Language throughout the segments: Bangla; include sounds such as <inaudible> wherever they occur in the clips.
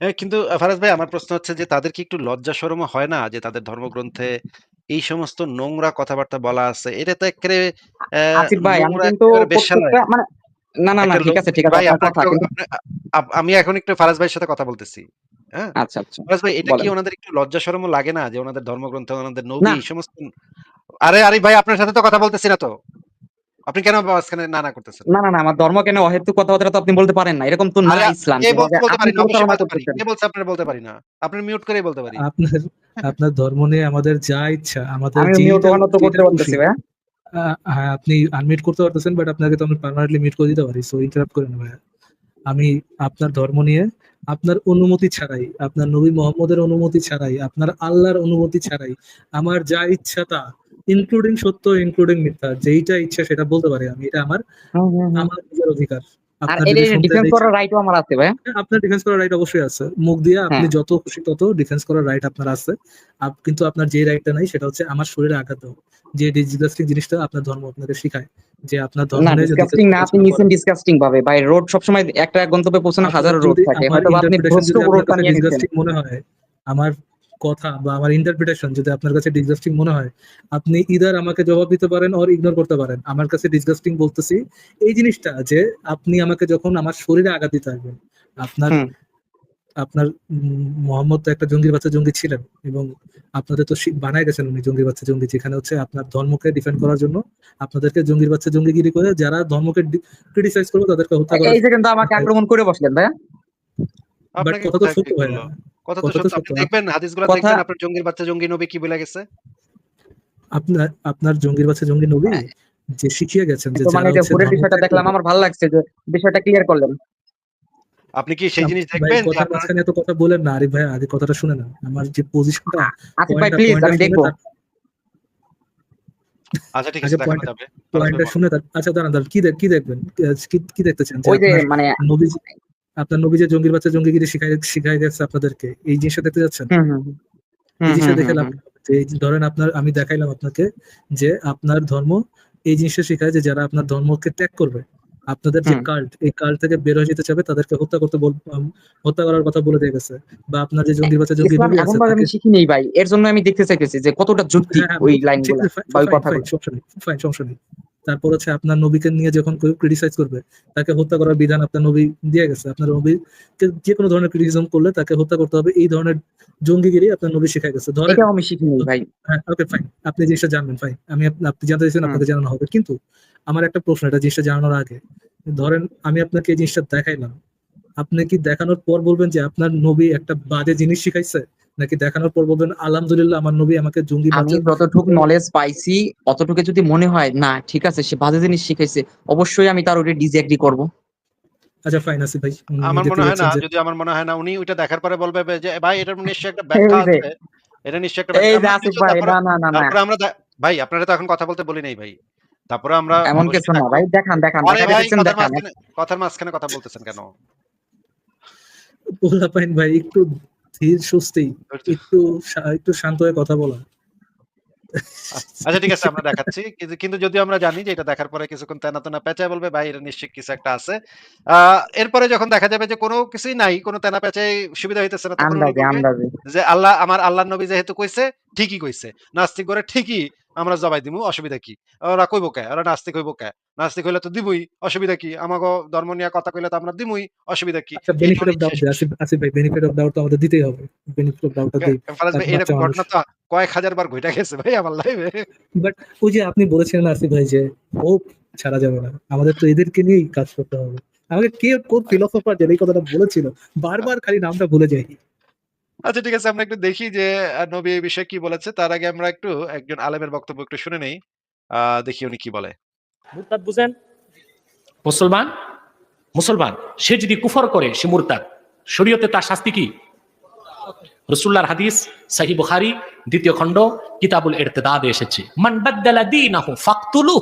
এ কিন্তু আ ফারাজ ভাই আমার প্রশ্ন হচ্ছে যে তাদের কি একটু লজ্জা শরমও হয় না? যে তাদের ধর্মগ্রন্থে এই সমস্ত নোংরা কথাবার্তা বলা আছে। এটা তো এক্কেরে অ্যা আসিফ ভাই আমি নোংরা কিন্তু এক্কেবারে বেশ্যালয়। প্রত্যেকটা মানে না, না, না একটা ঠিক লোক আছে, ঠিক আছে ভাই আপনার আপনার কথা একটু কিন্তু আপনি আ আমি এখন একটু ফারাজ ভাইয়ের সাথে কথা বলতেছি। হ্যাঁ? আচ্ছা, আচ্ছা। ফারাজ ভাই এটা কি বলেন। ওনাদের একটু লজ্জা শরমও লাগে না? যে ওনাদের ধর্মগ্রন্থে ওনাদের না। নবী এই সমস্ত আরে আরিফ ভাই আপনার সাথে তো কথা বলতেছি না তো। আপনি কেন মাঝখানে না, না করতেছেন? না, না, না আমার ধর্ম কেন অহেতুক কথাবার্তা তো আপনি বলতে পারেন না। এরকম তো না ইসলাম কে বলতে আপনি পারি না? অবশ্যই বলতে পারি। করতেছেন। কে বলছে আপনার বলতে পারি না? আপনি মিউট করেই বলতে পারি। আপনার আপনার ধর্ম নিয়ে আমাদের যা ইচ্ছা আমাদের আমি মিউট ওখানে তো করতে পারতেছি খুশি হ্যাঁ, আপনি আনমিউট করতে পারতেছেন বাট আপনাকে তো আমি পার্মানেন্টলি মিউট করে দিতে পারি। সো ইন্টারাপ্ট করেন না ভাইয়া। আমি আপনার ধর্ম নিয়ে আপনার অনুমতি ছাড়াই, আপনার নবী মোহাম্মদের অনুমতি ছাড়াই, আপনার আল্লাহর অনুমতি ছাড়াই আমার যা ইচ্ছা তা ইনক্লুডিং সত্য, ইনক্লুডিং মিথ্যা যেইটা ইচ্ছা সেটা বলতে পারি আমি। এটা আমার। আমার নিজের অধিকার। আপনার ডিফেন্স করার। হ্যাঁ, রাইট অবশ্যই আছে। মুখ দিয়ে আপনি হ্যাঁ। যত খুশি তত ডিফেন্স করার রাইট আপনার আছে। কিন্তু আপনার যে রাইটটা নাই সেটা হচ্ছে আমার শরীরে আঘাত দেওয়া। যে ডিসগাস্টিং জিনিসটা আপনার ধর্ম আপনাকে শিখায়। যে আপনার ধর্ম না আপনি নিছেন ভাবে। রোড একটা গন্তব্যে পৌঁছানো হাজারো রোড থাকে। আপনি। ডিসগাস্টিং মনে হয়, আমার কথা বা আমার ইন্টারপ্রিটেশন যদি আপনার কাছে ডিসগাস্টিং মনে হয়, আপনি ইদার আমাকে জবাব দিতে পারেন অর ইগনোর করতে পারেন। আমার কাছে ডিসগাস্টিং বলতেছি এই জিনিসটা যে আপনি আমাকে যখন আমার শরীরে আঘাত দিতে আসবেন, আপনার আপনার মোহাম্মদ তো একটা জঙ্গির বাচ্চা জঙ্গি ছিলেন এবং আপনাদের তো বানায় গেছেন উনি জঙ্গির বাচ্চা জঙ্গি যেখানে হচ্ছে আপনার ধর্মকে ডিফেন্ড করার জন্য আপনাদেরকে জঙ্গির বাচ্চা জঙ্গিগিরি করে যারা ধর্মকে ক্রিটিসাইজ করবে তাদেরকে হত্যা করা এই যে কিন্তু আমাকে আক্রমণ করে বসলেন ভাইয়া। বাট কথা তো সত্য ভাই কথা তো সত্য। আপনি দেখবেন হাদিসগুলা দেখবেন আপনার জঙ্গির বাচ্চা জঙ্গি নবী কি বলে গেছে? আপনার আপনার জঙ্গির বাচ্চা জঙ্গি নবী যে শিখিয়ে গেছেন যে মানে যে হচ্ছে বিষয়টা দেখলাম আমার ভালো লাগছে যে বিষয়টা ক্লিয়ার করলেন। আপনি কি সেই জিনিস দেখবেন যে আপনার মাঝখানে এত কথা বলেন না আরিফ ভাই আগে কথাটা শুনে নেন। আমার যে পজিশনটা আসিফ ভাই প্লিজ আমি দেখব। আচ্ছা ঠিক আছে পয়েন্টটা যাবে। পয়েন্টটা শুনে আচ্ছা দাঁড়ান, দাঁড়ান কি দেখ কি দেখবেন? কি দেখতে চান? ওই যে মানে আপনার নবী যে জঙ্গির বাচ্চা জঙ্গিগিরি শিখায় শিখায় গেছে আপনাদেরকে। এই জিনিসটা দেখতে যাচ্ছেন? হুম, হুম, হুম। এই জিনিসটা দেখে লাভ? যে ধরেন আপনার আমি দেখাইলাম আপনাকে যে আপনার ধর্ম এই জিনিসটা শিখায় যে যারা আপনার ধর্মকে ত্যাগ করবে, আপনাদের যে। কাল্ট এই কাল্ট থেকে বের হয়ে যেতে চাবে তাদেরকে হত্যা করতে বল হত্যা করার কথা বলে দিয়ে গেছে। বা আপনার যে জঙ্গির বাচ্চা জঙ্গি আমি তাকে শিখিনি ভাই। এর জন্য আমি দেখতে চাইতেছি যে কতটা হ্যাঁ, হ্যাঁ, ওই লাইনগুলা বা ওই কথাগুলো। ফাইন সমস্যা নেই। তারপর হচ্ছে আপনার নবীকে নিয়ে যখন কেউ ক্রিটিসাইজ করবে, তাকে হত্যা করার বিধান আপনার নবী দিয়ে গেছে। আপনার নবীকে যেকোনো ধরনের ক্রিটিসিজম করলে তাকে হত্যা করতে হবে। এই ধরনের জঙ্গিগিরি আপনার নবী শিখায় গেছে। ধরেন আমি শিখিনি ভাই। হ্যাঁ, ওকে ফাইন। আপনি জিনিসটা জানবেন ফাইন। আমি আপনি জানতে চাইছেন আপনাকে জানানো হবে। কিন্তু আমার একটা প্রশ্ন এটা জিনিসটা জানানোর আগে। ধরেন আমি আপনাকে এই জিনিসটা দেখাইলাম। আপনি কি দেখানোর পর বলবেন যে আপনার নবী একটা বাজে জিনিস শিখাইছে? নাকি দেখানোর পর বলবেন আলহামদুলিল্লাহ আমার নবী আমাকে জঙ্গি আমি যতটুকু নলেজ পাইছি অতটুকু যদি মনে হয় না ঠিক আছে সে বাজে জিনিস শিখাইছে অবশ্যই আমি তার ওটা ডিসএগ্রি করব। আচ্ছা ফাইন আসিফ ভাই। আমার মনে হয় না যদি আমার মনে হয় না উনি ওইটা দেখার পরে বলবে যে ভাই এটার নিশ্চয়ই একটা ব্যাখ্যা আছে। এটা নিশ্চয়ই একটা এই ব্যাখ্যা আমরা ভাই না, না, না, আমরা ভাই আপনারা তো এখন কথা বলতে বলি নাই ভাই। তারপরে আমরা এমন কিছু না ভাই। দেখান, দেখান। আরে ভাই কথার দেখান। মাঝখানে কথার মাঝখানে কথা বলতেছেন কেন? পোলাপাইন ভাই একটু ধীর সুস্থি একটু একটু শান্ত হয়ে কথা বলা। আচ্ছা ঠিক আছে আমরা দেখাচ্ছি। কিন্তু যদি আমরা জানি যে এটা দেখার পরে কিছুক্ষণ তেনা তেনা পেঁচায় বলবে ভাই এটা নিশ্চিত কিছু একটা আছে। আহ এরপরে যখন দেখা যাবে যে কোনো কিছুই নাই, কোনো তেনা পেঁচায় সুবিধা হইতেছে না। যে আল্লাহ আমার আল্লাহ নবী যেহেতু কইছে ঠিকই কইছে। নাস্তিক করে ঠিকই আমরা জবাই দিব অসুবিধা কি? ওরা কইব কে? ওরা নাস্তিক হইব কে? নাস্তিক হইলে তো দিবই অসুবিধা কি? আমাগো ধর্ম নিয়ে কথা কইলে তো আমরা দিমুই অসুবিধা কি? Benefit of doubt. Asif Asif ভাই বেনিফিট অফ ডাউট তো আমাদের দিতেই হবে। বেনিফিট অফ ডাউটটা দেই। ফারাজ ভাই এরকম ঘটনা তো কয়েক হাজার বার ঘইটা গেছে ভাই আমার লাইফে। বাট ওই যে আপনি বলেছিলেন আসিফ ভাই যে হোপ ছাড়া যাবে না। আমাদের তো এদেরকে নিয়েই কাজ করতে হবে। আমাকে কে কোন ফিলোসোফার যে এই কথাটা বলেছিল? বারবার খালি নামটা ভুলে যাই। আচ্ছা ঠিক আছে আমরা একটু দেখি যে নবী এই বিষয়ে কি বলেছে। তার আগে আমরা একটু একজন আলেমের বক্তব্য একটু শুনে নেই। আ দেখি উনি কি বলে। মুরতাদ বুঝেন? মুসলমান? মুসলমান। সে যদি কুফর করে সে মুরতাদ। শরীয়তে তার শাস্তি কি? রসুল্লাহর হাদিস সাহি বুখারি দ্বিতীয় খণ্ড কিতাবুল ইরতেদাদে এসেছে। মান বাদ্দালা দীনাহু ফাকতুলু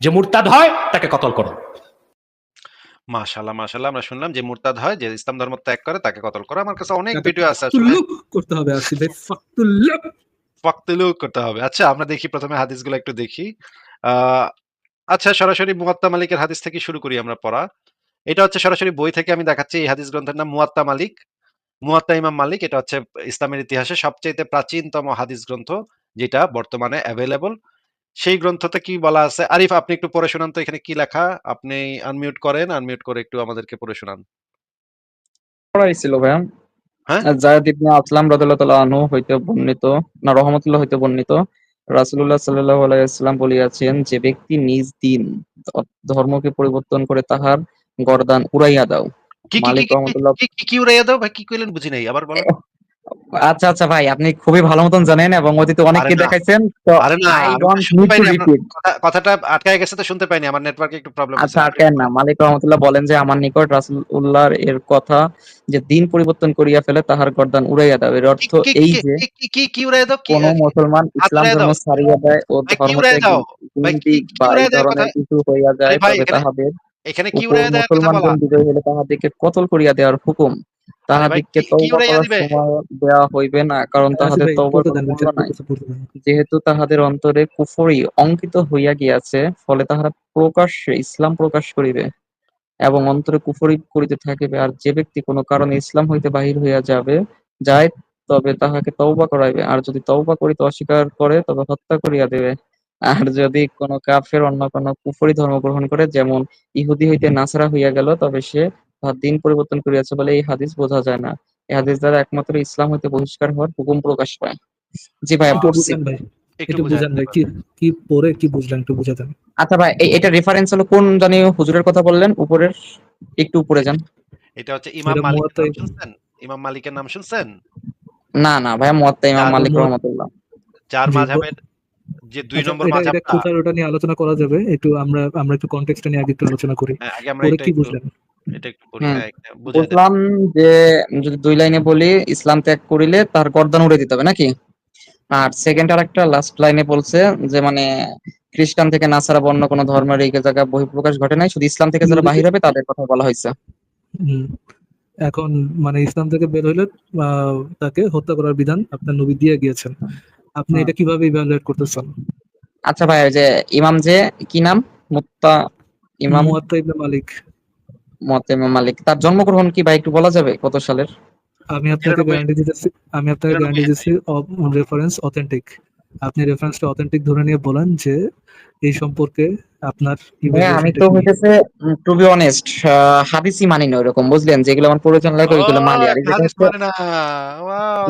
যে মুরতাদ হয় তাকে কতল করো। মাশাআল্লাহ, মাশাআল্লাহ আমরা শুনলাম যে মুরতাদ হয় যে ইসলাম ধর্ম ত্যাগ করে তাকে কতল করা। আমার কাছে অনেক ভিডিও আছে আসলে। করতে হবে ভাই ফাকতুল্লুক। করতে হবে। আচ্ছা আমরা দেখি প্রথমে হাদিসগুলো একটু দেখি। আচ্ছা সরাসরি মুয়াত্তা মালিকের হাদিস থেকে শুরু করি আমরা পড়া। এটা হচ্ছে সরাসরি বই থেকে আমি দেখাচ্ছি এই হাদিস গ্রন্থের নাম মুয়াত্তা মালিক মুয়াত্তা ইমাম মালিক এটা হচ্ছে ইসলামের ইতিহাসে সবচেয়ে প্রাচীনতম হাদিস গ্রন্থ যেটা বর্তমানে অ্যাভেলেবল সেই গ্রন্থতে কি বলা আছে? আরিফ আপনি একটু পড়ে শোনান তো এখানে কি লেখা? আপনি আনমিউট করেন আনমিউট করে একটু আমাদেরকে পড়ে শোনান। পড়াই ছিল ভাইয়া। হ্যাঁ? জায়দ ইবনে আসলাম রাদিয়াল্লাহু আনহু হইতে বর্ণিত না রহমাতুল্লাহ হইতে বর্ণিত। রাসূলুল্লাহ সাল্লাল্লাহু আলাইহি ওয়াসাল্লাম বলিয়াছেন যে ব্যক্তি নিজ দিন ধর্মকে পরিবর্তন করে তাহার গর্দান উড়াইয়া দাও। কি কি মালিক কি- কি রহমতুল্লাহ কি কি কি উড়াইয়া দাও? ভাই কি কইলেন? বুঝি নাই আবার বলেন। আচ্ছা আচ্ছা ভাই আপনি খুবই ভালো মতন জানেন এবং অতীতে অনেককে দেখাইছেন তো আরে না কথাটা আটকায় গেছে তো শুনতে পাইনি আমার নেটওয়ার্কে একটু প্রবলেম আচ্ছা আর কেন না। মালিক রহমতুল্লাহ বলেন যে আমার নিকট রাসূলুল্লাহর এর কথা যে দিন পরিবর্তন করিয়া ফেলে তাহার গর্দান উড়াইয়া দাও। এর অর্থ এই যে কি কি কি উড়াইয়া দাও? কোন মুসলমান ইসলাম ধর্ম। ছাড়িয়া দেয় ও ধর্ম উড়াইয়া দাও? ভাই, কি- কি বা এই উড়াইয়া দেওয়ার ধরনের কথা? কিছু হইয়া যায় তবে এখানে- তাহাদের এখানে কি উড়াইয়া দেওয়ার কথা বলা? কতল করিয়া দেওয়ার হুকুম? তাহাদিগকে তওবা করার সময় দেওয়া হইবে না কারণ তাহাদের তওবার মূল্য নাই। যেহেতু তাহাদের অন্তরে কুফরি অঙ্কিত হইয়া গিয়াছে ফলে তাহারা প্রকাশ্যে ইসলাম প্রকাশ করিবে এবং অন্তরে কুফরি করিতে থাকিবে আর যে ব্যক্তি কোনো কারণে ইসলাম হইতে বাহির হইয়া যাবে যায় তবে তাহাকে তওবা করাইবে। আর যদি তওবা করিতে অস্বীকার করে তবে হত্যা করিয়া দেবে। আর যদি কোনো কাফের অন্য কোনো কুফরি ধর্ম গ্রহণ করে যেমন ইহুদি হইতে নাসারা হইয়া গেল তবে সে দিন পরিবর্তন করিয়াছে বলে এই হাদিস বোঝা যায় না। এই হাদিস দ্বারা একমাত্র ইসলাম হইতে বহিষ্কার হওয়ার হুকুম প্রকাশ পায়। জি ভাই পড়ছি। একটু একটু বুঝান। বুঝান ভাই কি কি পড়ে কি বুঝলেন একটু বুঝাতেন। আচ্ছা ভাই এটা রেফারেন্স হলো কোন জানি হুজুরের কথা বললেন উপরের একটু উপরে যান। এটা হচ্ছে ইমাম ইবনে- শুনছেন? ইমাম মালিকের নাম শুনছেন? না না ভাই মুয়াত্তা ইমাম মালিক রহমাতুল্লাহ। জি, যে দুই আচ্ছা, নম্বর কোথায় ওটা নিয়ে আলোচনা করা যাবে? একটু আমরা আমরা একটু কনটেক্সট নিয়ে আগে একটু আলোচনা করি। হ্যাঁ, আগে আমরা কি বুঝলেন? এটা একটু বলি হুম। হ্যাঁ। বুঝলাম যে যদি দুই লাইনে বলি ইসলাম ত্যাগ করিলে তার গর্দান উড়ে দিতে হবে নাকি? আর সেকেন্ড আর একটা লাস্ট লাইনে বলছে যে মানে খ্রিস্টান থেকে নাসারা বন্য কোনো ধর্মের এই জায়গা বহিঃপ্রকাশ ঘটে নাই শুধু ইসলাম থেকে যারা বাহির হবে তাদের কথা বলা হয়েছে। হুম। এখন মানে ইসলাম থেকে বের হইলে আহ, তাকে হত্যা করার বিধান আপনার নবী দিয়ে গিয়েছেন। আপনি এটা কীভাবে ইভ্যালুয়েট করতেছেন? আচ্ছা ভাই ওই যে ইমাম যে কি নাম? মুত্তা ইমাম? মুয়াত্তা ইবনে মালিক। ইমাম মালিক। তার জন্মগ্রহণ কি ভাই একটু বলা যাবে? কত সালের? আমি আপনাকে গ্যারান্টি দিতেছি আমি আপনাকে গ্যারান্টি দিচ্ছি রেফারেন্স অথেন্টিক আপনি রেফারেন্সটা অথেন্টিক ধরে নিয়ে বলেন যে এই সম্পর্কে আপনার আমি তো হইতেছে টু বি অনেস্ট হাদিসই মানি না ওরকম বুঝলেন? যেগুলো আমার প্রয়োজন লাগে ওইগুলো মানি। আর হাদিস মানে না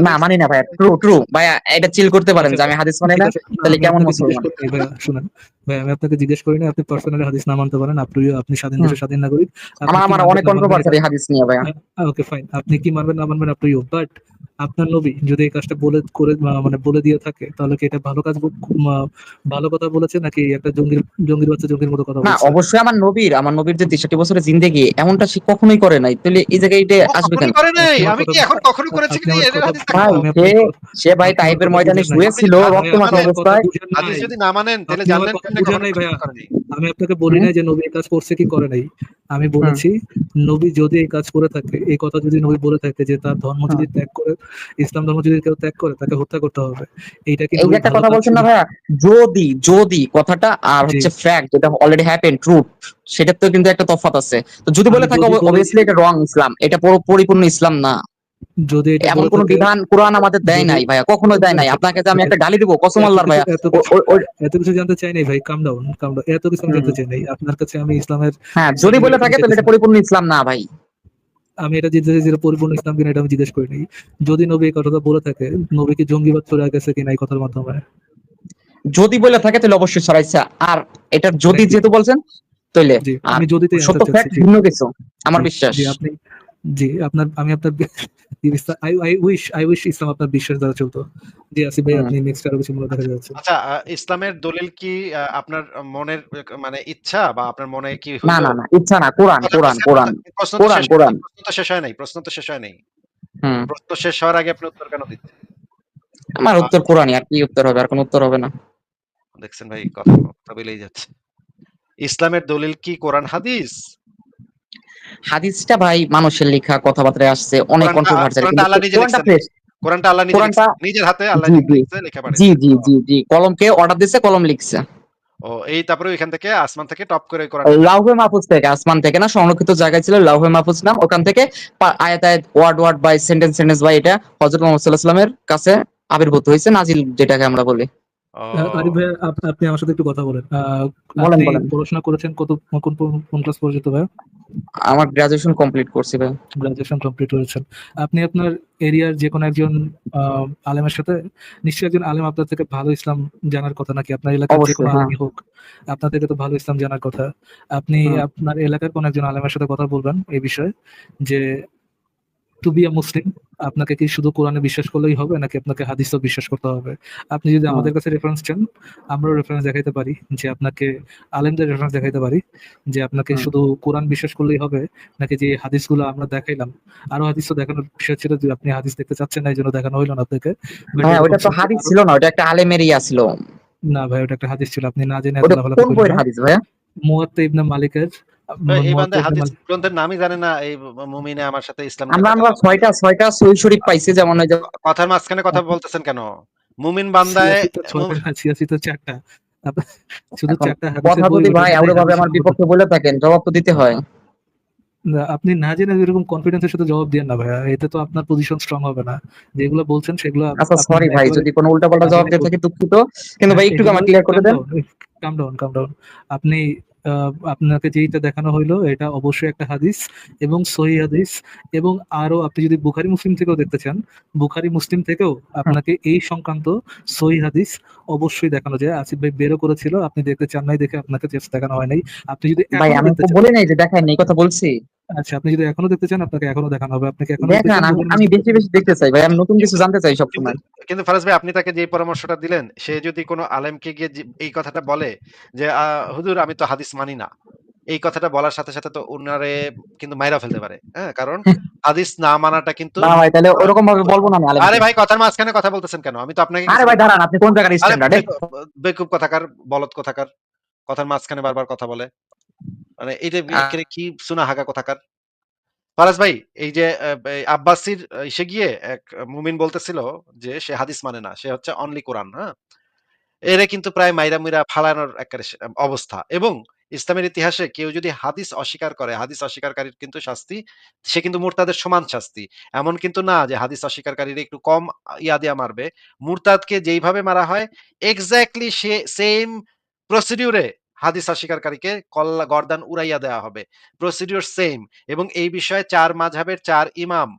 না মানি না ভাই ট্রু ট্রু ভাই এটা চিল করতে পারেন যে আমি হাদিস মানি না তাহলে কেমন মুসলমান? ভাইয়া, শুনেন। ভাই আমি আপনাকে জিজ্ঞেস করিনি আপনি পার্সোনালি হাদিস না মানতে পারেন আপনি আপনি স্বাধীন দেশের স্বাধীন নাগরিক। আমার আমার অনেক না কন্ট্রোভার্সারি হাদিস নিয়ে ভাই ওকে ফাইন আপনি কি মানবেন না মানবেন আপনি বাট আপনার নবী যদি এই কাজটা বলে করে মানে বলে দিয়ে থাকে তাহলে কি এটা ভালো কাজ ভালো কথা বলেছে নাকি একটা জঙ্গির জঙ্গির বাচ্চা জঙ্গির মতো কথা না অবশ্যই আমার নবীর আমার নবীর যে তেষট্টি বছরের জিন্দেগি এমনটা সে কখনোই করে নাই। তাহলে এই জায়গায় এটা আসবে কেন? করে নাই। আমি কি এখন কখনো করেছি কি আপনি আমার এর কথা- হাদিস ভাই, সে- ভাই টাইপের ময়দানে শুয়েছিল রক্তমাখা অবস্থায়। যদি না মানেন তাহলে জানলেন কেন কেমনে আমি আপনাকে বলি। নাই যে নবী এই কাজ করছে কি করে নাই। আমি বলেছি নবী যদি এই কাজ করে থাকে এই কথা যদি নবী বলে থাকে যে তার ধর্ম যদি ত্যাগ করে ইসলাম ধর্ম যদি কেউ ত্যাগ করে তাকে হত্যা করতে হবে। এইটা কি এই একটা কথা বলছেন না ভাইয়া যদি যদি কথাটা আর হচ্ছে ফ্যাক্ট যেটা অলরেডি হ্যাপেন ট্রুথ সেটার তো কিন্তু একটা তফাৎ আছে। তো যদি বলে থাকে অবভিয়াসলি এটা রং ইসলাম এটা পুরো পরিপূর্ণ ইসলাম না। যদি এটা এমন কোন বিধান কোরআন আমাদের দেয় নাই ভাইয়া কখনোই দেয় নাই। আপনাকে যে আমি একটা গালি দিব কসম আল্লাহর ভাইয়া। এত কিছু- জানতে চাই নাই ভাই কাম ডাউন কাম ডাউন এত কিছু জানতে চাই নাই। আপনার কাছে আমি ইসলামের হ্যাঁ যদি বলে থাকে তাহলে এটা পরিপূর্ণ ইসলাম না ভাই। আমি এটা জিজ্ঞেস করেছি পরিপূর্ণ ইসলাম কিনা এটা আমি জিজ্ঞেস করি নাই। যদি নবী এই কথাটা বলে থাকে নবী কি জঙ্গিবাদ চলে গেছে কিনা এই কথার মাধ্যমে? যদি বলে থাকে তাহলে অবশ্যই ছড়াইছে। আর এটা যদি যেহেতু বলছেন তাহলে আমি যদি সত্য ফ্যাক্ট ভিন্ন কিছু আমার বিশ্বাস। আপনি জি আপনার আমি আপনার I I wish I wish Islam আপনার বিশ্বাস দ্বারা চলতো। জি আসিফ ভাই আপনি নেক্সট আরও কিছু মনে দেখা যাচ্ছে। আচ্ছা ইসলামের দলিল কি আপনার মনের মানে ইচ্ছা বা আপনার মনে কি না না না ইচ্ছা না কোরআন কোরআন কোরআন প্রশ্ন কোরআন, শেষ কোরআন। প্রশ্ন তো শেষ হয় নাই প্রশ্ন তো শেষ হয় নাই। হুম। প্রশ্ন শেষ হওয়ার আগে আপনি উত্তর কেন দিচ্ছেন? আমার উত্তর কোরআনই আর কি উত্তর হবে আর কোন উত্তর হবে না। দেখছেন ভাই কথা কথা বলেই যাচ্ছে। ইসলামের দলিল কি কোরআন হাদিস? হাদিসটা ভাই মানুষের লেখা কথাবার্তায় আসছে অনেক কন্ট্রোভার্সাল কোরআনটা আল্লাহ। নিজের হাতে আল্লাহ লেখা জি জি জি জি। কলমকে অর্ডার দিছে কলম লিখছে। ও এই তারপরে ওইখান থেকে আসমান থেকে টপ করে কোরআন লাউহে মাহফুজ থেকে আসমান থেকে না সংরক্ষিত জায়গায় ছিল লাউহে মাহফুজ নাম। ওখান থেকে পা- আয়াত আয়াত word word by sentence sentence by এটা হযরত মুহাম্মদ সাল্লাল্লাহু আলাইহি কাছে আবির্ভূত হয়েছে নাজিল যেটাকে আমরা বলি। আরিফ ভাই আপ- আপনি আমার সাথে একটু কথা বলেন। আপনি বলেন। পড়াশোনা করেছেন কত কোন কোন ক্লাস পর্যন্ত ভাই আমার গ্রাজুয়েশন কমপ্লিট করছি ভাই। গ্রাজুয়েশন কমপ্লিট করেছেন। আপনি আপনার এরিয়ার যে কোনো একজন আহ, আলেমের সাথে নিশ্চয়ই একজন আলেম আপনার থেকে ভালো ইসলাম জানার কথা নাকি? আপনার এলাকার যে কোনো হ্যাঁ। আলেমই হোক আপনার থেকে তো ভালো ইসলাম জানার কথা। আপনি আপনার এলাকার কোন একজন আলেমের সাথে কথা বলবেন এই বিষয়ে যে টু বি আ মুসলিম আপনাকে কি শুধু কোরআনে বিশ্বাস করলেই হবে নাকি আপনাকে হাদিসও বিশ্বাস করতে হবে? আপনি যদি আমাদের কাছে রেফারেন্স চান আমরাও রেফারেন্স দেখাইতে পারি যে আপনাকে আলেমদের রেফারেন্স দেখাইতে পারি যে আপনাকে শুধু কোরআন বিশ্বাস করলেই হবে নাকি যে হাদিসগুলো আমরা দেখাইলাম আরও হাদিস তো দেখানোর বিষয় ছিল যে আপনি হাদিস দেখতে চাচ্ছেন না এই জন্য দেখানো হইল না আপনাকে। হ্যাঁ ওটা তো হাদিস ছিল না ওটা একটা আলেমের ইয়া ছিল না ভাই ওটা একটা হাদিস ছিল আপনি না জেনে কোন বইয়ের হাদিস ভাইয়া? মুয়াত্তা ইবনে মালিকের এই- এই মুয়াত্তা বান্দে ইবনে হাদিস গ্রন্থের নামই জানে না এই মুমিনে আমার সাথে ইসলাম আমরা আমরা ছয়টা ছয়টা সহি শরীফ পাইছি যেমন ওই যে কথার মাঝখানে কথা বলতেছেন কেন? মুমিন বান্দায় ছিয়াশি তো ছয়টা, মুম- ছিয়াশি তো চারটা শুধু চারটা কথা যদি ভাই আউরে ভাবে আমার বিপক্ষে বলে থাকেন জবাব তো দিতে হয়। আপনি না জেনে এরকম কনফিডেন্সের সাথে জবাব দিয়েন না ভাইয়া এতে তো আপনার পজিশন স্ট্রং হবে না। যেগুলো বলছেন সেগুলো আচ্ছা আপনি সরি ভাই যদি কোনো উল্টাপাল্টা জবাব দিয়ে থাকি দুঃখিত কিন্তু ভাই একটু আমার ক্লিয়ার করে দেন। কাম ডাউন কাম ডাউন আপনি আপনাকে যেইটা দেখানো হইল এটা অবশ্যই একটা হাদিস এবং সহি হাদিস এবং আরও আপনি যদি বুখারি মুসলিম থেকেও দেখতে চান বুখারি মুসলিম থেকেও আপনাকে এই সংক্রান্ত সহি হাদিস অবশ্যই দেখানো যায়। আসিফ ভাই বেরো করেছিল আপনি দেখতে চান নাই দেখে আপনাকে চেষ্টা দেখানো হয় নাই। আপনি যদি চান নাই যে দেখাই নাই কথা বলছি। আচ্ছা আপনি যদি এখনও দেখতে চান আপনাকে এখনও দেখানো হবে। আপনাকে এখনও দেখান আমি বেশি বেশি দেখতে চাই ভাই আমি নতুন কিছু জানতে চাই কিন্তু সবসময়। কিন্তু ফারাজ ভাই আপনি তাকে যে পরামর্শটা দিলেন সে যদি কোনো আলেমকে গিয়ে এই কথাটা বলে যে হুজুর আমি তো হাদিস মানি না। এই কথাটা বলার সাথে সাথে তো উনারে কিন্তু মাইরা ফেলতে পারে। হ্যাঁ কারণ <laughs> হাদিস না মানাটা কিন্তু না ভাই তাহলে ওরকম ভাবে বলব না আমি আরে ভাই কথার মাঝখানে কথা বলতেছেন কেন? আমি তো আপনাকে আরে ভাই দাঁড়ান আপনি কোন জায়গার স্ট্যান্ডার্ড? বেকুব কথাকার বলদ কথাকার কথার মাঝখানে বারবার কথা বলে। মানে এটা কি সুনা হাগা কথাকার ফারাজ ভাই এই যে আব্বাসির ইসে গিয়ে এক মুমিন বলতেছিল যে সে হাদিস মানে না সে হচ্ছে অনলি কোরআন হ্যাঁ? এরে কিন্তু প্রায় মাইরা মুইরা ফালানোর একটা অবস্থা। এবং ইসলামের ইতিহাসে কেউ যদি হাদিস অস্বীকার করে হাদিস অস্বীকারীর কিন্তু শাস্তি সে কিন্তু মুরতাদের সমান শাস্তি। এমন কিন্তু না যে হাদিস অস্বীকারীর একটু কম ইয়া দিয়া মারবে। মুরতাদকে যেইভাবে মারা হয় এক্স্যাক্টলি সে সেম প্রসিডিউরে হাদিস অস্বীকারীকে কল্লা গর্দান উড়াইয়া দেওয়া হবে। প্রসিডিউর সেম এবং এই বিষয়ে চার মাঝহাবের চার ইমাম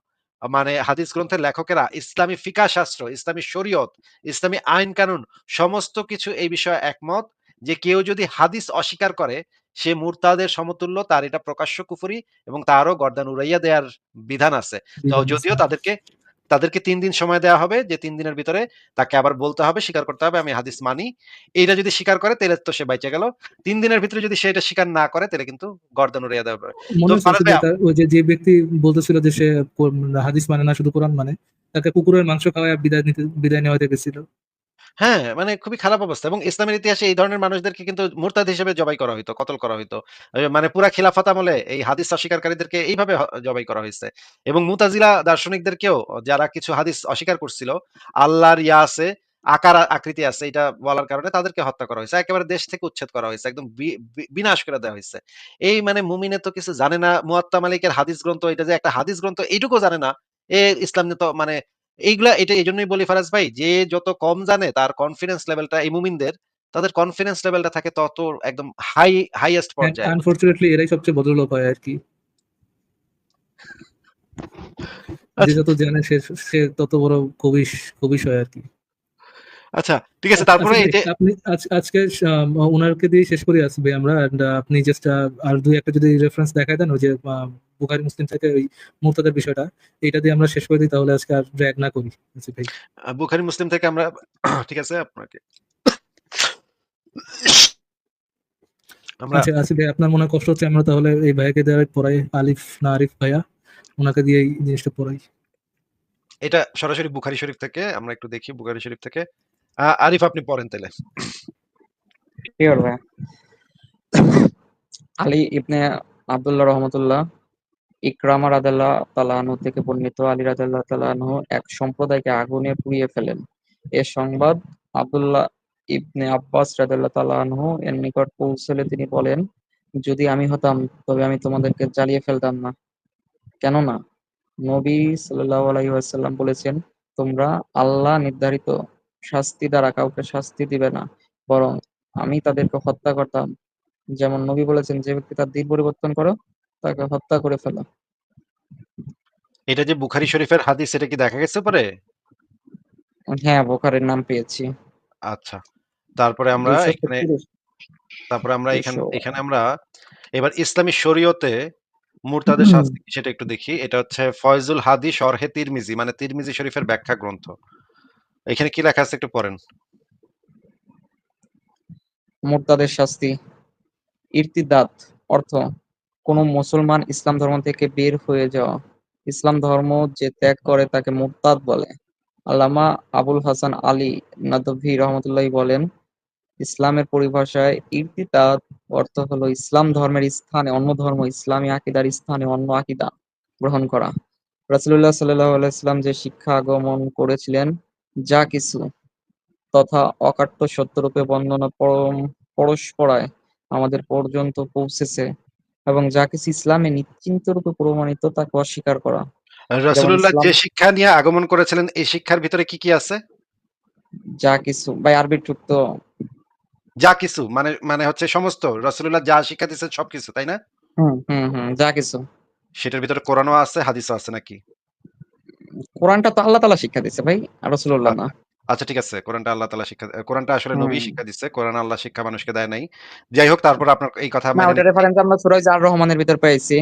মানে হাদিস গ্রন্থের লেখকেরা ইসলামী ফিকা শাস্ত্র ইসলামী শরীয়ত ইসলামী আইন কানুন সমস্ত কিছু এই বিষয়ে একমত যে কেউ যদি হাদিস অস্বীকার করে সে মুরতাদের সমতুল্য তার এটা প্রকাশ্য কুফুরি এবং তারও গর্দান উড়াইয়া দেওয়ার বিধান আছে। তো যদিও তাদেরকে তাদেরকে তিন দিন সময় দেওয়া হবে যে তিন দিনের ভিতরে তাকে আবার বলতে হবে স্বীকার করতে হবে আমি হাদিস মানি। এইটা যদি স্বীকার করে তাহলে তো সে বাইচে গেল। তিন দিনের ভিতরে যদি সে এটা স্বীকার না করে তাহলে কিন্তু গর্দন উড়িয়ে দেওয়া হবে। ওই যে যে ব্যক্তি বলতেছিল যে সে হাদিস মানে না শুধু কোরআন মানে তাকে কুকুরের মাংস খাওয়ায় বিদায় নিতে বিদায় নেওয়া গেছিল। হ্যাঁ, মানে খুবই খারাপ অবস্থা এবং ইসলামের ইতিহাসে এই ধরনের মানুষদেরকে কিন্তু মুরতাদ হিসেবে জবাই করা হইতো, কতল করা হইতো। মানে পুরা খিলাফত আমলে এই হাদিস অস্বীকারীদেরকে এইভাবে জবাই করা হইছে। এবং মুতাজিলা দার্শনিকদেরকেও যারা কিছু হাদিস অস্বীকার করছিল, আল্লাহর ইয়া আছে, আকার আকৃতি আছে এটা বলার কারণে তাদেরকে হত্যা করা হইছে। একেবারে দেশ থেকে উচ্ছেদ করা হইছে। একদম বিনাশ করে দেওয়া হইছে। এই মানে মুমিনে তো কিছু জানে না, মুয়াত্তা মালিকের হাদিস গ্রন্থ এটা যে একটা হাদিস গ্রন্থ এইটুকুও জানে না। এ ইসলাম তো মানে এইগুলা এটা এই জন্যই বলি ফারাজ ভাই যে যত কম জানে তার কনফিডেন্স লেভেলটা এই মুমিনদের তাদের কনফিডেন্স লেভেলটা থাকে তত একদম হাই হাইয়েস্ট পর্যায়ে আনফরচুনেটলি এরাই সবচেয়ে ভদ্রলোক হয় আর কি <laughs> যে। যত জানে সে সে তত বড় কবিশ কবিশ হয় আর কি আচ্ছা ঠিক আছে তারপরে এই যে আচ্ছা, আপনি আজকে ওনারকে দিয়ে শেষ করে আসবে আমরা আহ, আপনি জাস্ট আর দুই একটা যদি রেফারেন্স দেখায় দেন ওই যে বুখারী মুসলিম থেকে ওই মুরতাদের বিষয়টা এটা দিয়ে আমরা শেষ করে দিই তাহলে আজকে আর ড্র্যাগ না করি আসিফ ভাই। বুখারী মুসলিম থেকে আমরা <coughs> ঠিক আছে আপনাকে <coughs> আমরা আচ্ছা আসিফ ভাই আপনার মনে কষ্ট হচ্ছে আমরা তাহলে এই ভাইকে দেওয়ার পড়াই আলিফ না আরিফ ভাইয়া ওনাকে দিয়ে এই জিনিসটা পড়াই। এটা সরাসরি বুখারী শরীফ থেকে আমরা একটু দেখি বুখারী শরীফ থেকে। আরিফ আপনি পড়েন তাহলে আলী ইবনে আব্দুল্লাহ রহমতুল্লাহ ইকরামা রাদিয়াল্লাহু তাআলা থেকে বর্ণিত আলী রাদিয়াল্লাহু তাআলা এক সম্প্রদায়কে আগুনে পুড়িয়ে ফেলেন। এ সংবাদ আব্দুল্লাহ ইবনে আব্বাস রাদিয়াল্লাহু তাআলা আনহু এর নিকট পৌঁছলে তিনি বলেন, যদি আমি হতাম তবে আমি তোমাদেরকে জ্বালিয়ে ফেলতাম না। কেননা নবী সাল্লাল্লাহু আলাইহি ওয়াসাল্লাম বলেছেন, তোমরা আল্লাহ নির্ধারিত শাস্তি দ্বারা কাউকে শাস্তি দিবে না, বরং আমি তাদেরকে হত্যা করতাম। যেমন নবী বলেছেন, যে ব্যক্তি তার দিন পরিবর্তন করো তাকে হত্যা করে ফেলো। এটা যে বুখারি শরীফের হাদিস এটা কি দেখা গেছে পরে? হ্যাঁ, বুখারীর নাম পেয়েছি। আচ্ছা। তারপরে আমরা এখানে তারপরে আমরা এখানে এখানে আমরা এবার ইসলামী শরীয়তে মুরতাদের শাস্তি সেটা একটু দেখি। এটা হচ্ছে ফয়জুল হাদি শরহে তিরমিজি মানে তিরমিজি শরীফের ব্যাখ্যা গ্রন্থ। এখানে কি লেখা আছে একটু পড়েন। মুরতাদের শাস্তি। ইরতিদাদ অর্থ, কোন মুসলমান ইসলাম ধর্ম থেকে বের হয়ে যাওয়া। ইসলাম ধর্ম যে ত্যাগ করে তাকে মুরতাদ বলে। আল্লামা আবুল হাসান আলী নাদভি রহমতুল্লাহ বলেন, ইসলামের পরিভাষায় ইরতিদাদ অর্থ হলো ইসলাম ধর্মের স্থানে অন্য ধর্ম, ইসলামী আকিদার স্থানে অন্য আকিদা গ্রহণ করা। রাসূলুল্লাহ সাল্লাল্লাহু আলাইহি সাল্লাম যে শিক্ষা আগমন করেছিলেন যা কিছু তথা অকাট্য সত্যরূপে পরম পরস্পরায় আমাদের পর্যন্ত পৌঁছেছে এবং যা কিছু ইসলামে নিশ্চিন্ত রূপে প্রমাণিত তাকে অস্বীকার করা রাসূলুল্লাহ যে শিক্ষা নিয়ে আগমন করেছিলেন এই শিক্ষার ভিতরে কি, কি আছে? যা কিছু ভাই আরবি তো যা কিছু মানে মানে হচ্ছে সমস্ত রাসূলুল্লাহ যা শিক্ষা দিয়েছেন সবকিছু, তাই না? হুম হুম হুম যা কিছু সেটার ভিতরে কোরআনও আছে, হাদিসও আছে নাকি? কোরআনটা তো আল্লাহ তাআলা শিক্ষা দিচ্ছে ভাই আর না আচ্ছা ঠিক আছে। কোরআনটা আল্লাহ তাআলা শিক্ষা কোরআনটা আসলে নবী শিক্ষা দিচ্ছে। কোরআন আল্লাহ শিক্ষা মানুষকে দেয় নাই। যাই হোক তারপর আপনার এই কথা না ওটা রেফারেন্স আমরা সূরা রহমানের ভিতর পেয়েছি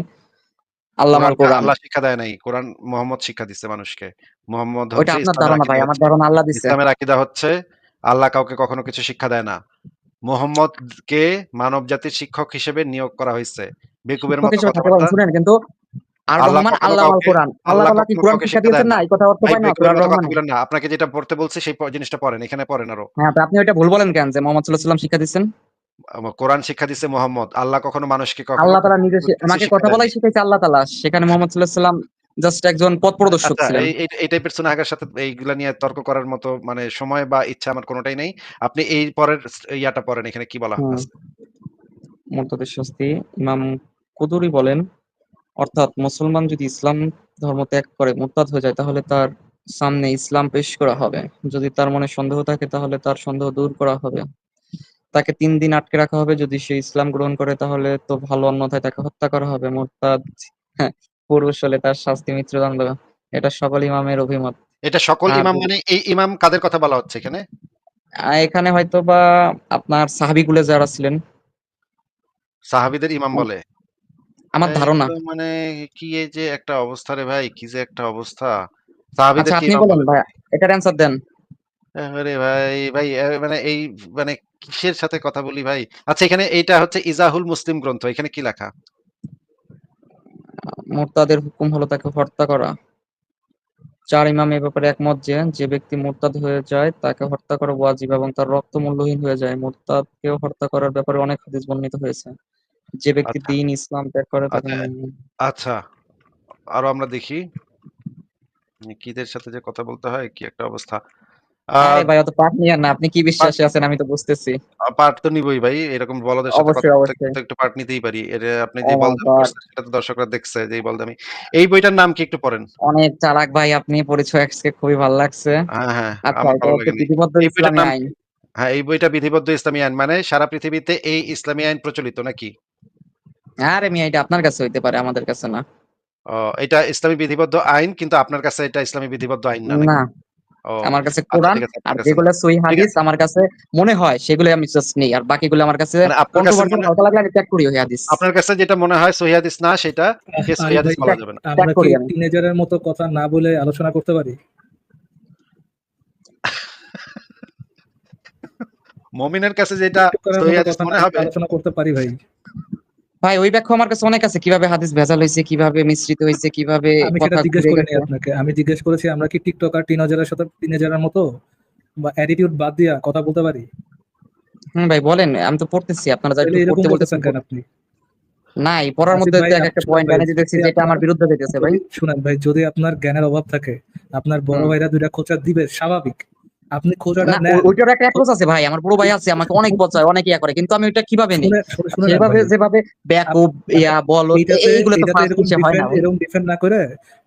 আল্লামাল কোরআনটা কোরআন আল্লাহ শিক্ষা দেয় নাই। কোরআন মুহাম্মদ শিক্ষা দিচ্ছে মানুষকে। মুহাম্মদ আপনার ধারণা ভাই আমার ধারণা আল্লাহ দিচ্ছে ইসলামের আকীদা হচ্ছে আল্লাহ কাউকে কখনো কিছু শিক্ষা দেয় না। মুহাম্মদকে মানব জাতির শিক্ষক হিসেবে নিয়োগ করা হয়েছে। বেকুবের মতো থাকতে শুনেন কিন্তু আর আল্লাহ রহমান কখনো আল্লামাল কোরআন আল্লাহ আল্লাহ কি কোরআন শিক্ষা শিক্ষা দিয়েছেন না। না এই কথা অর্থ পায় না কোরআন কথা না। আপনাকে যেটা পড়তে বলছি সেই জিনিসটা পড়েন। এখানে পড়েন আরও। হ্যাঁ আপনি ভুল বলেন কেন যে মোহাম্মদ সাল্লাল্লাহু আলাইহি ওয়াসাল্লাম শিক্ষা কোরআন শিক্ষা দিচ্ছে মুহাম্মদ। আল্লাহ কখনো মানুষকে কখনো আল্লাহ তাআলা নিজে আমাকে কথা বলাই শিখাইছে আল্লাহ তাআলা সেখানে মোহাম্মদ সাল্লাল্লাহু আলাইহি জাস্ট একজন পথ প্রদর্শক আচ্ছা ছিলেন এই টাইপের সুনাহাগার সাথে এইগুলা নিয়ে তর্ক করার মতো মানে সময় বা ইচ্ছা আমার কোনটাই নেই। আপনি এই পরের ইয়াটা পড়েন এখানে কি বলা হুম। আছে? মুরতাদের শাস্তি ইমাম কুদুরি বলেন অর্থাৎ মুসলমান যদি ইসলাম ধর্ম ত্যাগ করে মুরতাদ হয়ে যায় তাহলে তার সামনে ইসলাম পেশ করা হবে। যদি তার মনে সন্দেহ থাকে তাহলে তার সন্দেহ দূর করা হবে। তাকে তিন দিন আটকে রাখা হবে। যদি সে ইসলাম গ্রহণ করে তাহলে তো ভালো অন্যথায় তাকে হত্যা করা হবে। মুরতাদ হ্যাঁ, পুরুষ হলে তার শাস্তি মৃত্যুদণ্ড। এটা সকল ইমামের অভিমত। এটা সকল ইমাম মানে এই ইমাম কাদের কথা বলা হচ্ছে এখানে? এখানে হয়তো বা আপনার সাহাবিগুলো যারা ছিলেন। সাহাবীদের ইমাম বলে। আমার ধারণা মানে কি এই যে একটা অবস্থা রে ভাই, কি যে একটা অবস্থা। সাহাবীদের আচ্ছা আপনি বলেন ভাই এটার অ্যান্সার দেন আরে ভাই, ভাই মানে এই মানে কিসের সাথে কথা বলি ভাই? আচ্ছা এখানে এইটা হচ্ছে ইজাহুল মুসলিম গ্রন্থ। এখানে কি লেখা? মুরতাদের হুকুম হলো তাকে হত্যা করা চার ইমাম এ ব্যাপারে একমত যে যে ব্যক্তি মুরতাদ হয়ে যায় তাকে হত্যা করা ওয়াজিব এবং তার রক্ত মূল্যহীন হয়ে যায় মুরতাদকেও হত্যা করার ব্যাপারে অনেক হাদিস বর্ণিত হয়েছে যে ব্যক্তি আচ্ছা। দিন ইসলাম ত্যাগ করে তাকে আচ্ছা। আচ্ছা। আরও আমরা দেখি। কিদের সাথে যে কথা বলতে হয় কি একটা অবস্থা। আ আরে ভাই অত পাঠ নিয়ে না আপনি কি বিশ্বাসে আছেন আমি তো বুঝতেছি পার্ট তো নিবই ভাই। এরকম বলদের সাথে কথা অবশ্যই বলতে অবশ্যই কিন্তু একটু পার্ট নিতেই পারি। এর আপনি ও যে মাই বলদামি গড করছেন সেটা তো দর্শকরা দেখছে যে এই বলদামি। এই বইটার নাম কি একটু পড়েন? অনেক চালাক ভাই আপনি পরিচয় আজকে খুবই ভালো লাগছে হ্যাঁ, হ্যাঁ। আচ্ছা আমার এটা ভালো হচ্ছে লাগেনি। বিধিবদ্ধ এই বইটার ইসলামী নাম আইন হ্যাঁ, এই বইটা বিধিবদ্ধ ইসলামী আইন মানে সারা পৃথিবীতে এই ইসলামী আইন প্রচলিত নাকি? আরে মিয়া এটা আপনার কাছে হইতে পারে আমাদের কাছে না ও এটা ইসলামী বিধিবদ্ধ আইন কিন্তু আপনার কাছে এটা ইসলামী বিধিবদ্ধ আইন না না আমার কাছে আচ্ছা কোরআন আর। যেগুলো সহি হাদিস আমার কাছে মনে হয় সেগুলো আমি জাস্ট নেই আর বাকিগুলো আমার কাছে মানে আপনার কাছে মনে লাগলে আমি ত্যাগ করি ওই হাদিস আপনার কাছে যেটা মনে হয় সহি হাদিস না সেটা কে সহি হাদিস বলা যাবে না। আমরা কি টিনেজারের মতো কথা না বলে আলোচনা করতে পারি? <laughs> মুমিনের কাছে যেটা সহি হাদিস মনে হবে আলোচনা করতে পারি ভাই। ভাই ওই ব্যাখ্যা আমার কাছে অনেক আছে। কীভাবে হাদিস ভেজাল হয়েছে কীভাবে মিশ্রিত হয়েছে কীভাবে আমি সেটা জিজ্ঞেস করিনি আপনাকে। আমি জিজ্ঞেস করেছি আমরা কি টিকটকার টিনেজারের সাথে টিনেজারের মতো? বা অ্যাটিটিউড বাদ দিয়া কথা বলতে পারি? হুম ভাই বলেন আমি তো পড়তেছি আপনারা যা পড়তে বলতেছেন কেন আপনি? নাই পড়ার মধ্যে এক একটা পয়েন্ট এনে দিতেছি যেটা আমার বিরুদ্ধে যেতেছে ভাই। শুনেন ভাই যদি আপনার জ্ঞানের অভাব থাকে আপনার বড় ভাইরা দুইটা খোঁচা দিবে স্বাভাবিক। আপনি খোঁজাটা ওইটার একটা অ্যাপ্রোচ আছে ভাই আমার বড় ভাই আছে আমাকে অনেক বচায় অনেক ইয়া করে কিন্তু আমি ওইটা কীভাবে নেই? যেভাবে। যেভাবে ব্যাকআপ ইয়া বলো এইগুলো তো হয় না। এরকম ডিফেন্ড না করে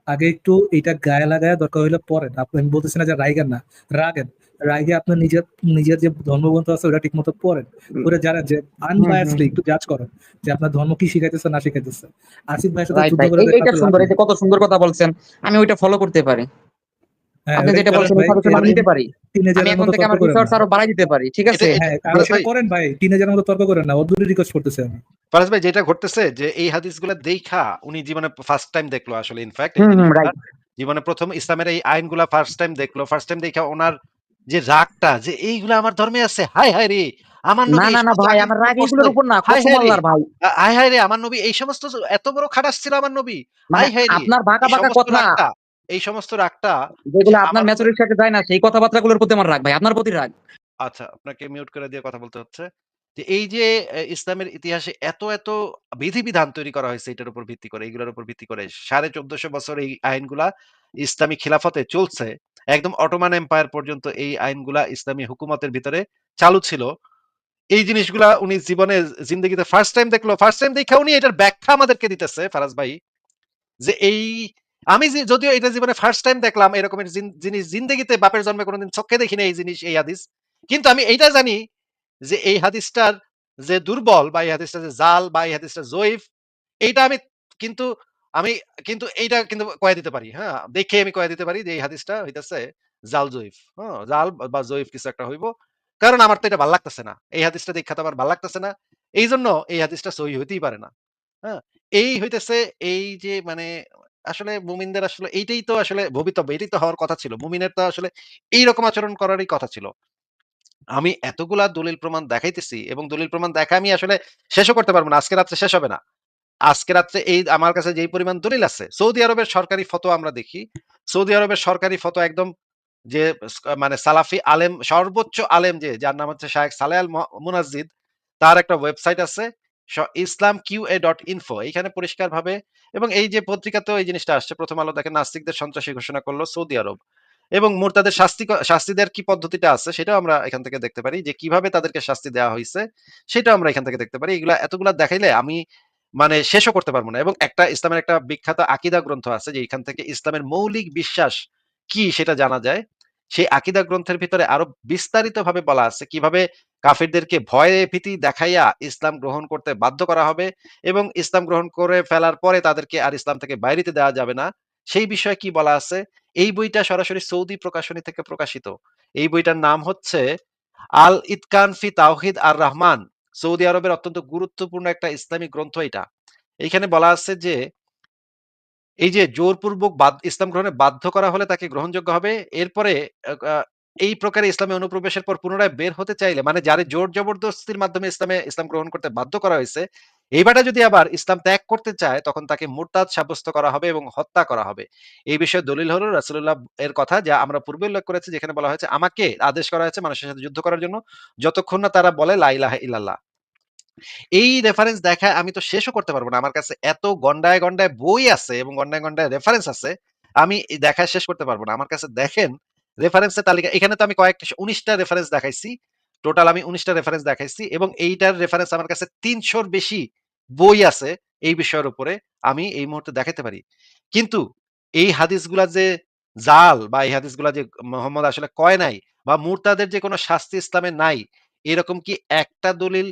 আগে একটু এটা গায়ে লাগায় দরকার হইলে পড়েন আপনি আমি বলতেছি না যে রাইগেন না রাগেন। রাগে আপনার নিজের নিজের যে ধর্মগ্রন্থ আছে ওটা ঠিক মতো পড়েন। করে জানেন যে আনবায়াসলি একটু জাজ করেন যে আপনার ধর্ম কি শিখাইতেছে না শিখাইতেছে। আসিফ ভাইয়ের সাথে যুদ্ধ ভাই করে লাভ সুন্দর এটা কত সুন্দর কথা বলছেন আমি ওইটা ফলো করতে পারি। আপনি ওটাই যেটা বলছেন সাজেশন আমি এরকম পারি। আমি এখন থেকে আমার করেন আরও বাড়াই দিতে পারি ঠিক আছে? হ্যাঁ ফারাজ আলোচনা ভাই- করেন ভাই টিনেজার মতো তর্ক করেন না অদ্ভুত রিকোয়েস্ট করতেছে আমি। ফারাজ ভাই যেটা ঘটতেছে যে এই হাদিসগুলো দেখা উনি জীবনে ফার্স্ট টাইম দেখল আসলে ইনফ্যাক্ট হুম হুম রাইট জীবনে প্রথম ইসলামের এই আইনগুলা ফার্স্ট টাইম দেখল ফার্স্ট টাইম দেখা ওনার যে রাগটা যে এইগুলা আমার ধর্মে আছে হাই হাই রে আমার নবী না না ভাই আমার করছে। রাগ এগুলোর উপর না হায় কসম রে। আল্লাহর ভাই। হাই হাই রে আমার নবী এই সমস্ত এত বড় খাটাস ছিল আমার নবী। মানে হাই হাই রে। আপনার বাঁকা বাঁকা কথা। এই সমস্ত রাগটা যেগুলো আপনার ম্যাচুরিটির সাথে যায় না সেই কথাবার্তাগুলোর প্রতি আমার রাগ ভাই আপনার প্রতি রাগ। আচ্ছা আপনাকে মিউট করে দিয়ে কথা বলতে হচ্ছে। যে এই যে ইসলামের ইতিহাসে এত এত বিধিবিধান তৈরি করা হয়েছে এটার উপর ভিত্তি করে এইগুলোর উপর ভিত্তি করে সাড়ে চোদ্দশো বছর এই আইনগুলা ইসলামী খিলাফতে চলছে একদম অটোমান এম্পায়ার পর্যন্ত এই আইনগুলা ইসলামী হুকুমতের ভিতরে চালু ছিল। এই জিনিসগুলা উনি জীবনে জিন্দগিতে ফার্স্ট টাইম দেখল ফার্স্ট টাইম দেখে উনি এটার ব্যাখ্যা আমাদেরকে দিতেছে ফারাজ ভাই যে এই আমি যদিও এটা জীবনে ফার্স্ট টাইম দেখলাম এরকমের জিনিস জিন্দগিতে বাপের জন্মে কোনোদিন চোখে দেখিনি এই জিনিস, এই হাদিস। কিন্তু আমি এইটা জানি যে এই হাদিসটার যে দুর্বল বা এই হাদিসটা যে জাল বা এই হাদিসটা জয়ীফ, এইটা আমি কিন্তু আমি কিন্তু এইটা কিন্তু কয়ে দিতে পারি হ্যাঁ? দেখে আমি কয়ে দিতে পারি যে এই হাদিসটা হইতেছে জাল জয়ীফ হ্যাঁ? জাল বা জয়ীফ কিছু একটা হইব। কারণ আমার তো এটা ভালো লাগতেছে না। এই হাদিসটা দেখা তো আমার ভালো লাগতেছে না। এই জন্য এই হাদিসটা সহি হইতেই পারে না হ্যাঁ? এই হইতেছে এই যে মানে আসলে মুমিনদের আসলে এইটাই তো আসলে ভবিতব্য, এটাই তো হওয়ার কথা ছিল। মুমিনের তো আসলে এইরকম আচরণ করারই কথা ছিল। আমি এতগুলা দলিল প্রমাণ দেখাইতেছি এবং দলিল প্রমাণ দেখা আমি আসলে শেষও করতে পারব না, আজকে রাত্রে শেষ হবে না। আজকে রাত্রে এই আমার কাছে যেই পরিমাণ দলিল আছে, সৌদি আরবের সরকারি ফটো আমরা দেখি। সৌদি আরবের সরকারি ফটো একদম যে মানে সালাফি আলেম, সর্বোচ্চ আলেম যে, যার নাম হচ্ছে শাহেখ সালে আল ম- মুনাজ্জিদ, তার একটা ওয়েবসাইট আছে। Islam Q A dot info এইখানে পরিষ্কার ভাবে এবং এই যে পত্রিকাতেও এই জিনিসটা আসছে, প্রথম আলো দেখেন নাস্তিকদের সন্ত্রাসী ঘোষণা করল সৌদি আরব এবং মোরতাদের শাস্তি শাস্তিদের কি পদ্ধতিটা আছে সেটাও আমরা এখান থেকে দেখতে পারি যে কীভাবে তাদেরকে শাস্তি দেওয়া হয়েছে সেটাও আমরা এখান থেকে দেখতে পারি। এগুলা, এতগুলা দেখাইলে আমি মানে শেষও করতে পারব না এবং একটা ইসলামের একটা বিখ্যাত আকিদা গ্রন্থ আছে যে এখান থেকে ইসলামের মৌলিক বিশ্বাস কি সেটা জানা যায়। সেই আকিদা গ্রন্থের ভিতরে আরও বিস্তারিত ভাবে বলা আছে কীভাবে কাফিরদেরকে ভয়ে ভীতি দেখাইয়া ইসলাম গ্রহণ করতে বাধ্য করা হবে এবং ইসলাম গ্রহণ করে ফেলার পরে তাদেরকে আর ইসলাম থেকে বাইরেতে দেওয়া যাবে না। সেই বিষয়ে কি বলা আছে? এই বইটা সরাসরি সৌদি প্রকাশনী থেকে প্রকাশিত। এই বইটার নাম হচ্ছে আল ইতকান ফি তাওহিদ আর রহমান সৌদি আরবের অত্যন্ত গুরুত্বপূর্ণ একটা ইসলামিক গ্রন্থ এটা। এইখানে বলা আছে যে, এই যে জোরপূর্বক ইসলাম গ্রহণে বাধ্য করা হলে তাকে গ্রহণযোগ্য হবে। এরপরে এই প্রকারে ইসলামে অনুপ্রবেশের পর পুনরায় বের হতে চাইলে মানে যারে জোর জবরদস্তির মাধ্যমে ইসলামে, ইসলাম গ্রহণ করতে বাধ্য করা হয়েছে এইবারটা যদি আবার ইসলাম ত্যাগ করতে চায়, তখন তাকে মুরতাদ সাব্যস্ত করা হবে এবং হত্যা করা হবে। এই বিষয়ে দলিল হলো রাসূলুল্লাহ এর কথা যা আমরা পূর্বে উল্লেখ করেছি, যেখানে বলা হয়েছে, আমাকে আদেশ করা হয়েছে মানুষের সাথে যুদ্ধ করার জন্য, যতক্ষণ না তারা বলে লা ইলাহা ইল্লাল্লাহ। এই রেফারেন্স দেখায় আমি তো শেষও করতে পারব না। আমার কাছে এত গন্ডায় গন্ডায় বই আছে এবং গন্ডায় গন্ডায় রেফারেন্স আছে, আমি দেখায় শেষ করতে পারব না। আমার কাছে দেখেন রেফারেন্সের তালিকা, এখানে তো আমি কয়েকটা, উনিশটা রেফারেন্স দেখাইছি। টোটাল আমি উনিশটা রেফারেন্স দেখাইছি এবং এইটার রেফারেন্স আমার কাছে তিনশোর বেশি বই আছে এই বিষয়ের উপরে, আমি এই মুহূর্তে দেখাতে পারি। কিন্তু এই হাদিসগুলা যে জাল বা এই হাদিসগুলা যে মোহাম্মদ আসলে কয় নাই বা মুরতাদের যে কোনো শাস্তি ইসলামে নাই, এরকম কি একটা দলিল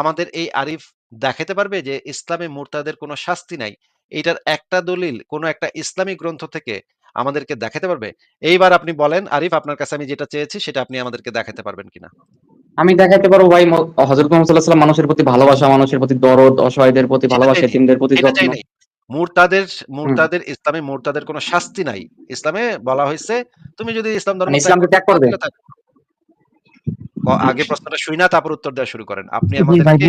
আমাদের এই আরিফ দেখাতে পারবে যে ইসলামে মুরতাদের কোনো শাস্তি নাই? এটার একটা দলিল কোন একটা ইসলামী গ্রন্থ থেকে আমাদেরকে দেখাতে পারবে? এইবার আপনি বলেন আরিফ আপনার কাছে আমি যেটা চেয়েছি সেটা আপনি আমাদেরকে দেখাতে পারবেন কিনা? আমি দেখাতে পারব ভাই হজরত মোহাম্মদ মানুষের প্রতি ভালোবাসা মানুষের প্রতি দরদ অসহায়দের প্রতি ভালোবাসা। এতিমদের প্রতি যত্ন। মুরতাদের মুরতাদের ইসলামে মুরতাদের কোনো শাস্তি নাই। ইসলামে বলা হয়েছে তুমি যদি ইসলাম ধর্ম মানে ইসলামকে ত্যাগ করবে? আগে প্রশ্নটা শুই না তারপর উত্তর দেওয়া শুরু করেন। আপনি আমাদেরকে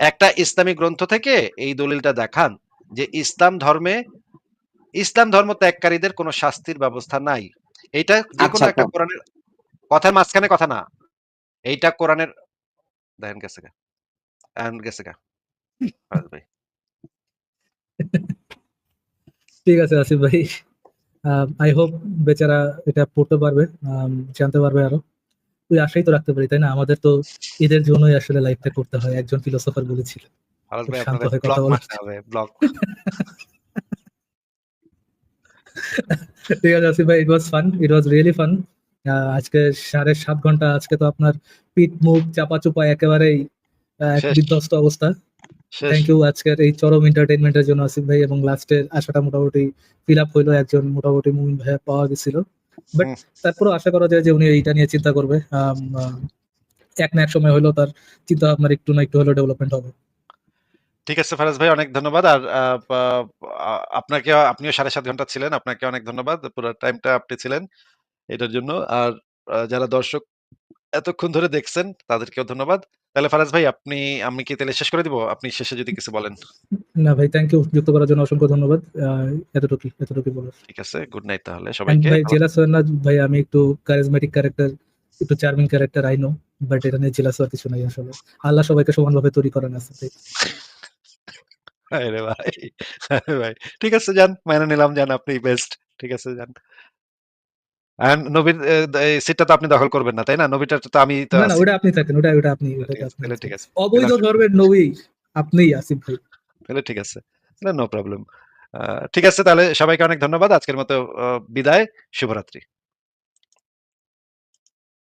একটা ইসলামী গ্রন্থ থেকে এই দলিলটা দেখান যে ইসলাম ধর্মে ইসলাম ধর্ম ত্যাগকারীদের কোনো শাস্তির ব্যবস্থা নাই। এইটা যে কোনো আচ্ছা, একটা কোরআনের কথার মাঝখানে কথা না। এইটা কোরআনের দেখেন গেছে গা। গেছে গা। ভাই। ঠিক আছে আসিফ ভাই। আই হোপ বেচারা এটা পড়তে পারবে জানতে পারবে আরও। ওই আশাই তো রাখতে পারি তাই না? আমাদের তো এদের জন্যই আসলে লাইফটা করতে হয় একজন ফিলোসফার বলেছিল। শান্ত হয়ে কথা ব্লক বলা হবে ব্লক <laughs> <laughs> ঠিক আছে আসিফ ভাই it was fun it was really fun আজকে সাড়ে সাত ঘণ্টা আজকে তো আপনার পিঠ মুখ চাপা চুপা একেবারেই বিধ্বস্ত অবস্থা। থ্যাংক ইউ আজকের এই চরম এন্টারটেইনমেন্টের জন্য আসিফ ভাই এবং লাস্টের আশাটা মোটামুটি ফিল আপ হইল একজন মোটামুটি মুমিন ভাইয়া পাওয়া গেছিল। বাট। তারপরেও আশা করা যায় যে উনি এইটা নিয়ে চিন্তা করবে। এক না এক সময় হলেও তার চিন্তা ভাবনার একটু না একটু হলেও ডেভেলপমেন্ট হবে। ঠিক আছে ফারাজ ভাই অনেক ধন্যবাদ। আর আপনাকে আপনিও সাড়ে সাত ঘণ্টা ছিলেন আপনাকে অনেক ধন্যবাদ। পুরো টাইমটা আপনি ছিলেন এটার জন্য। আর যারা দর্শক এতক্ষণ ধরে দেখছেন তাদেরকেও ধন্যবাদ। তাহলে ফারাজ ভাই আপনি আমি কি তাহলে শেষ করে দিব? আপনি শেষে যদি কিছু বলেন। না ভাই থ্যাংক ইউ যুক্ত করার জন্য অসংখ্য ধন্যবাদ। এতটুকু এতটুকু বলার। ঠিক আছে গুড নাইট তাহলে সবাইকে। ভাই জেলাস না ভাই আমি একটু কারিজমেটিক ক্যারেক্টার একটু charming character I know but এটা নিয়ে জেলাস হওয়ার কিছু নাই আসলে। আল্লাহ সবাইকে সমানভাবে তৈরি করেন আছে। আরে ভাই আরে ভাই। ঠিক আছে যান মেনে নিলাম যান আপনি বেস্ট ঠিক আছে যান। And নবীর এই সিটটা তো আপনি দখল করবেন না তাই না? নবীটা তো আমি তো না ওটা আপনি থাকেন ওটা ওটা আপনি ঠিক আছে, আপনি তাহলে ঠিক আছে অবৈধ ধর্মের নবী আপনিই আসিফ ভাই। তাহলে ঠিক আছে নো প্রবলেম ঠিক আছে তাহলে সবাইকে অনেক ধন্যবাদ আজকের মতো বিদায় শুভরাত্রি।